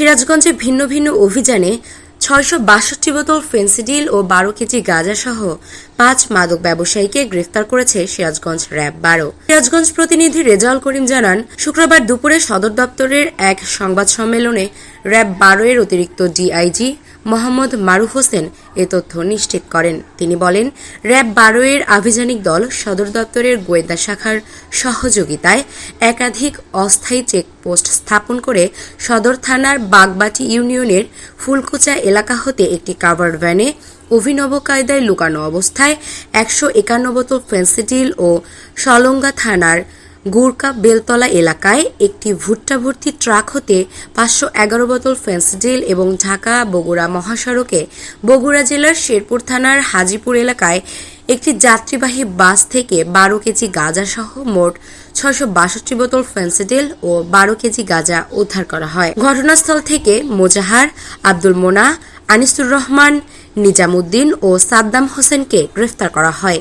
সিরাজগঞ্জে ভিন্ন ভিন্ন অভিযানে ছয়শো বাষট্টি বোতল ফেন্সিডিল ও বারো কেজি গাঁজা সহ পাঁচ মাদক ব্যবসায়ীকে গ্রেফতার করেছে সিরাজগঞ্জ র্যাব বারো। সিরাজগঞ্জ প্রতিনিধি রেজাউল করিম জানান, শুক্রবার দুপুরে সদর দপ্তরের এক সংবাদ সম্মেলনে র্যাব বারো এর অতিরিক্ত ডিআইজি মোহাম্মদ মারুফ হোসেন এ তথ্য নিশ্চিত করেন। তিনি বলেন, র্যাব বারো এর আভিযানিক দল সদর দপ্তরের গোয়েন্দা শাখার সহযোগিতায় একাধিক অস্থায়ী চেকপোস্ট স্থাপন করে সদর থানার বাগবাটি ইউনিয়নের ফুলকুচা এলাকা হতে একটি কাভার্ড ভ্যানে অভিনব কায়দায় লুকানো অবস্থায় একশো একান্ন বোতল ফেন্সিডিল ও সলঙ্গা থানার গুরকা বেলতলা এলাকায় একটি ভুট্টা ভর্তি ট্রাক হতে পাঁচশো এগারো বোতল ফেন্সিডিল এবং ঢাকা বগুড়া মহাসড়কে বগুড়া জেলার শেরপুর থানার হাজিপুর এলাকায় একটি যাত্রীবাহী বাস থেকে বারো কেজি গাঁজা সহ মোট ছশো বাষট্টি বোতল ফেন্সিডিল ও বারো কেজি গাঁজা উদ্ধার করা হয়। ঘটনাস্থল থেকে মোজাহার, আব্দুল মোনা, আনিসুর রহমান নিজামুদ্দিন ও সাদ্দাম হোসেনকে গ্রেফতার করা হয়।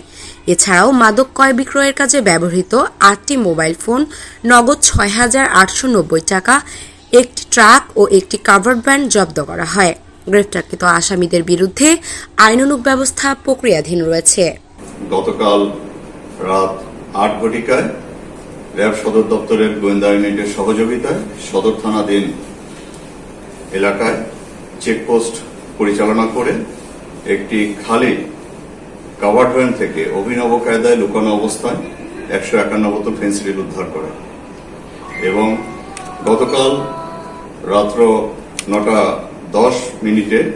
এছাড়াও মাদক ক্রয় বিক্রয়ের কাজে ব্যবহৃত আটটি মোবাইল ফোন, নগদ ছয় হাজার আটশো নব্বই টাকা, একটি ট্রাক ও একটি কাভার্ড ভ্যান জব্দ করা হয়। গ্রেফতারকৃত আসামিদের বিরুদ্ধে আইনানুগ ব্যবস্থা প্রক্রিয়াধীন রয়েছে। গতকাল রাত আট ঘটিকায় র্যাব সদর দপ্তরের গোয়েন্দা ইউনিটের সহযোগিতায় সদর থানাধীন এলাকায় চেকপোস্ট পরিচালনা করে একটি খালি কাভার্ড ভ্যান থেকে অভিনব কায়দায় লুকানো অবস্থায় একশো একান্ন বোতল ফেন্সিডিল উদ্ধার করে। এবং গতকাল রাত্র নটা দশ মিনিটে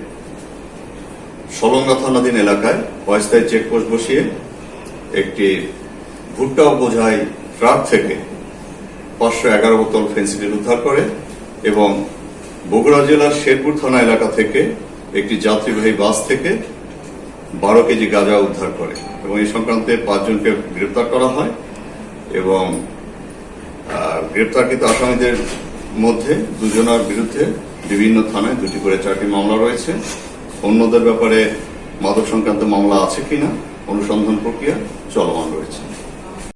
সলঙ্গা থানাধীন এলাকায় অস্থায়ী চেকপোস্ট বসিয়ে একটি ভুট্টা বোঝাই ট্রাক থেকে পাঁচশো এগারো বোতল ফেন্সিডিল উদ্ধার করে এবং বগুড়া জেলার শেরপুর থানা এলাকা থেকে একটি যাত্রীবাহী বাস থেকে বারো কেজি গাঁজা উদ্ধার করে এবং এই সংক্রান্তে পাঁচজনকে গ্রেপ্তার করা হয় এবং গ্রেপ্তারকৃত আসামিদের মধ্যে দুজনের বিরুদ্ধে বিভিন্ন থানায় দুটি করে চারটি মামলা রয়েছে। অন্যদের ব্যাপারে মাদক সংক্রান্ত মামলা আছে কিনা, অনুসন্ধান প্রক্রিয়া চলমান রয়েছে।